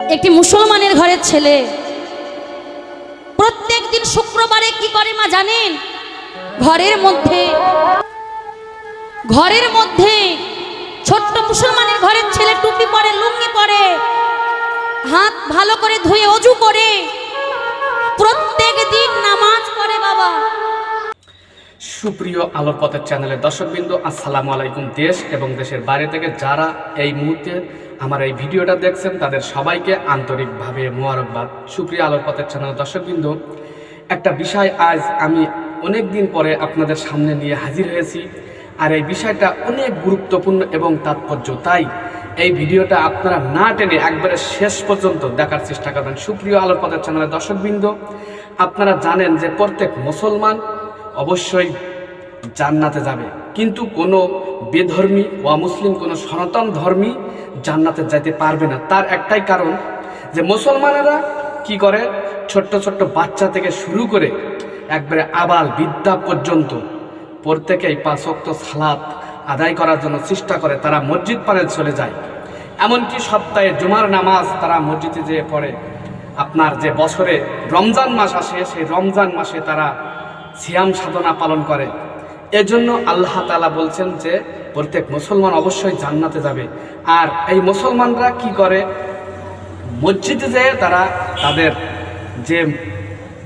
একটি মুসলমানের ঘরের ছেলে। প্রত্যেক দিন শুক্রবারে কি করে মা জানেন? ঘরের মধ্যে ঘরের মধ্যে ছোট্ট মুসলমানের ঘরের ছেলে টুপি পরে, লুঙ্গি পরে, হাত ভালো করে ধুয়ে অজু করে। প্রত্যেক দিন নামাজ পড়ে বাবা। সুপ্রিয় আলোর পথের চ্যানেলের দর্শকবৃন্দ, আসসালামু আলাইকুম দেশ এবং দেশের বাইরে থেকে যারা এই মুহূর্তে আমার এই ভিডিওটা দেখছেন, তাদের সবাইকে আন্তরিকভাবে মোবারকবাদ। সুপ্রিয় আলোর পথের চ্যানেলের দর্শকবৃন্দ, একটা বিষয় আজ আমি অনেক দিন পরে আপনাদের সামনে নিয়ে হাজির হয়েছি। আর এই বিষয়টা অনেক গুরুত্বপূর্ণ এবং তাৎপর্য, তাই এই ভিডিওটা আপনারা না টেনে একবারে শেষ পর্যন্ত দেখার চেষ্টা করবেন। সুপ্রিয় আলোর পথের চ্যানেলের দর্শকবৃন্দ, আপনারা জানেন যে প্রত্যেক মুসলমান অবশ্যই জান্নাতে যাবে। কিন্তু কোনো বেধর্মী বা মুসলিম, কোনো সনাতন ধর্মী জান্নাতে যেতে পারবে না। তার একটাই কারণ যে মুসলমানেরা কি করে? ছোট্ট ছোট্ট বাচ্চা থেকে শুরু করে একবারে আবাল বিদ্যা পর্যন্ত প্রত্যেকেই পাঁচক্ত সালাত আদায় করার জন্য চেষ্টা করে, তারা মসজিদ পারে চলে যায়। এমনকি সপ্তাহে জুমার নামাজ তারা মসজিদে যেয়ে পড়ে। আপনার যে বছরে রমজান মাস আসে, সেই রমজান মাসে তারা সিয়াম সাধনা পালন করে। এজন্য আল্লাহ তালা বলছেন যে, প্রত্যেক মুসলমান অবশ্যই জান্নাতে যাবে। আর এই মুসলমানরা কি করে? মসজিদে যেয়ে তারা তাদের যে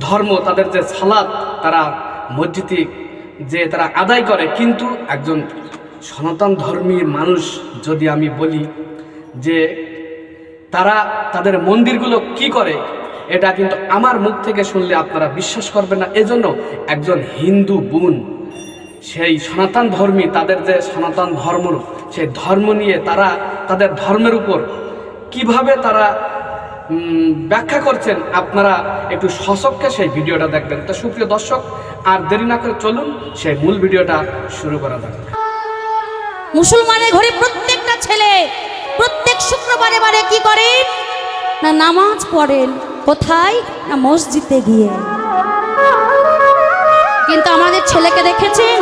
ধর্ম, তাদের যে সালাত, তারা মসজিদে যে তারা আদায় করে। কিন্তু একজন সনাতন ধর্মীর মানুষ যদি আমি বলি যে, তারা তাদের মন্দিরগুলো কি করে? এটা কিন্তু আমার মুখ থেকে শুনলে আপনারা বিশ্বাস করবেন না। এজন্য একজন হিন্দু বোন, সেই সনাতন ধর্মী, তাদের যে সনাতন ধর্ম, সেই ধর্ম নিয়ে তারা, তাদের ধর্মের উপর কীভাবে তারা ব্যাখ্যা করছেন, আপনারা একটু সশককে সেই ভিডিওটা দেখবেন। তো সুপ্রিয় দর্শক, আর দেরি না করে চলুন, সেই মূল ভিডিওটা শুরু করা যাক। মুসলমানের ঘরে প্রত্যেকটা ছেলে প্রত্যেক শুক্রবারে বারে কি করেন? না, নামাজ পড়েন। কোথায়? না মসজিদে গিয়ে। কিন্তু আমাদের ছেলেকে দেখেছেন?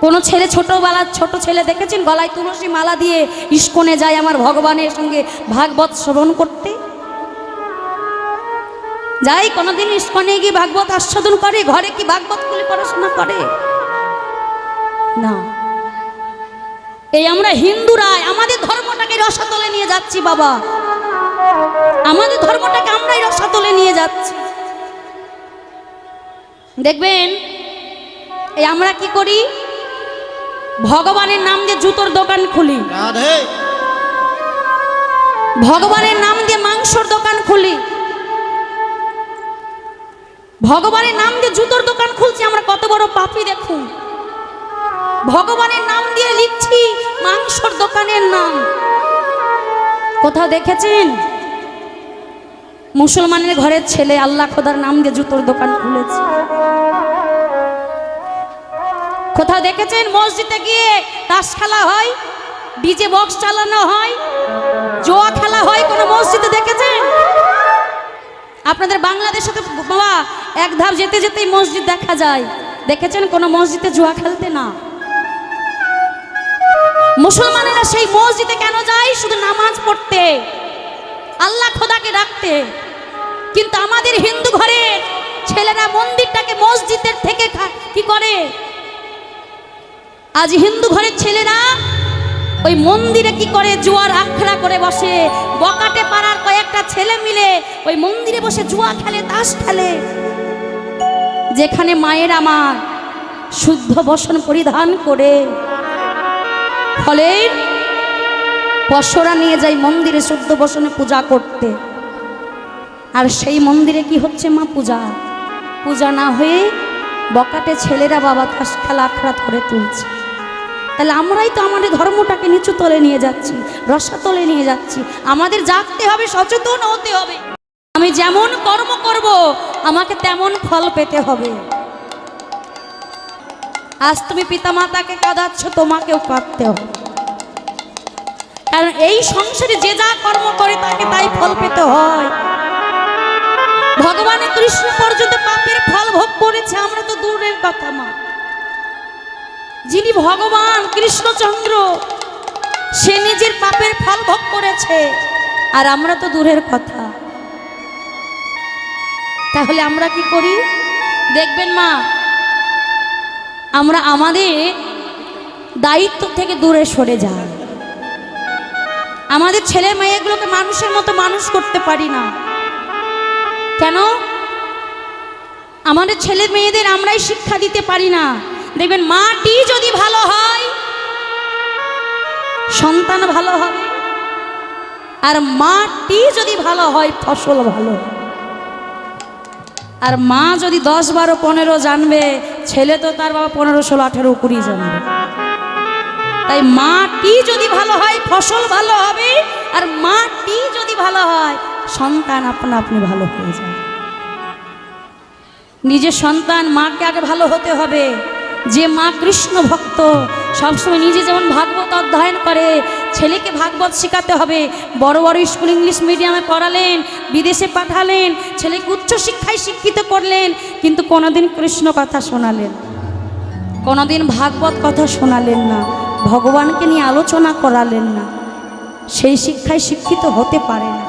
কোনো ছেলে ছোটবেলার ছোট ছেলে দেখেছেন? গলায় তুলসী মালা দিয়ে ইস্কনে যায় আমার ভগবানের সঙ্গে ভাগবত শ্রবণ করতে? যাই, কোনোদিন ইস্কনে গিয়ে ভাগবত আস্বাদন করে, ঘরে কি ভাগবত খুলে পড়াশোনা করে? না। এই আমরা হিন্দুরাই, আমাদের ধর্মটাকে রসাতলে নিয়ে যাচ্ছি, বাবা। আমাদের ধর্মটাকে আমরাই রসাতলে নিয়ে যাচ্ছি। দেখবেন এই আমরা কি করি? ভগবানের নাম দিয়ে জুতোর দোকান খুলি। ভগবানের নাম দিয়ে মাংসর দোকান খুলি। ভগবানের নাম দিয়ে জুতোর দোকান খুলছি আমরা কত বড় পাপি দেখুন। ভগবানের নাম দিয়ে লিখছি মাংসর দোকানের নাম। কোথাও দেখেছেন? মুসলমানের ঘরের ছেলে আল্লাহ খোদার নাম দিয়ে জুতোর দোকান খুলেছে। কোথাও দেখেছেন? মসজিদে গিয়ে তাস খেলা হয়, ডিজে বক্স চালানো হয়, জোয়া খেলা হয় কোনো মসজিদে দেখেছেন? আপনাদের বাংলাদেশে তো বাবা, এক ধাপ যেতে যেতেই মসজিদ দেখা যায়। দেখেছেন কোনো মসজিদে জুয়া খেলতে না? মুসলমানেরা সেই মসজিদে কেন যায়? শুধু নামাজ পড়তে। আল্লাহ খোদাকে রাখতে কিন্তু আমাদের হিন্দু ঘরে ছেলেরা মন্দিরটাকে মসজিদের থেকে কি করে? আজ হিন্দু ঘরের ছেলেরা ওই মন্দিরে কি করে জুয়ার আখড়া করে বসে? বকাটে পাড়ার কয়েকটা ছেলে মিলে ওই মন্দিরে বসে জুয়া খেলে, তাস খেলে। যেখানে মায়ের আমার শুদ্ধ বসন পরিধান করে। ফলে পশরা নিয়ে যায় মন্দিরে শুদ্ধ বসনে পূজা করতে। আর সেই মন্দিরে কি হচ্ছে মা পূজা? পূজা না হয়ে বকাটে ছেলেরা বাবা তাস খেলা আখড়া করে তুলছে। তাহলে আমরাই তো আমাদের ধর্মটাকে নিচু তলে নিয়ে যাচ্ছি রসাতলে নিয়ে যাচ্ছি। আমাদের জাগতে হবে, সচেতন হতে হবে। আমি যেমন কর্ম করব, আমাকে তেমন ফল পেতে হবে। আজ তুমি পিতামাতাকে কাঁদাচ্ছ, তোমাকেও কাঁদতে হবে। কারণ এই সংসারে যে যা কর্ম করে, তাকে তাই ফল পেতে হয়। ভগবানের কৃষ্ণ পর্যন্ত পাপের ফল ভোগ করেছে, আমরা তো দূরের কথা মা। যিনি ভগবান কৃষ্ণচন্দ্র, সে নিজের পাপের ফল ভোগ করেছে, আর আমরা তো দূরের কথা। তাহলে আমরা কি করি? দেখবেন মা, আমরা আমাদের দায়িত্ব থেকে দূরে সরে যাই। আমাদের ছেলে মেয়েগুলোকে মানুষের মতো মানুষ করতে পারি না। আমাদের ছেলে মেয়েদের আমরাই শিক্ষা দিতে পারি না। দেখবেন মাটি যদি ভালো হয়, সন্তান ভালো হবে। আর মাটি যদি ভালো হয়, ফসল ভালো। আর মা যদি দশ বারো পনেরো জানবে, ছেলে তো তার বাবা পনেরো ষোলো আঠেরো কুড়ি জানবে। তাই মাটি যদি ভালো হয়, ফসল ভালো হবে, আর মাটি যদি ভালো হয়, সন্তান আপনা আপনি ভালো হয়ে যায় নিজের সন্তান মাকে আগে ভালো হতে হবে। যে মা কৃষ্ণ ভক্ত, সবসময় নিজে যেমন ভাগবত অধ্যয়ন করে, ছেলেকে ভাগবত শেখাতে হবে। বড় বড় স্কুল ইংলিশ মিডিয়ামে পড়ালেন, বিদেশে পাঠালেন, ছেলেকে উচ্চশিক্ষায় শিক্ষিত করলেন, কিন্তু কোনোদিন কৃষ্ণ কথা শোনালেন। কোনোদিন ভাগবত কথা শোনালেন না, ভগবানকে নিয়ে আলোচনা করালেন না। সেই শিক্ষায় শিক্ষিত হতে পারে না।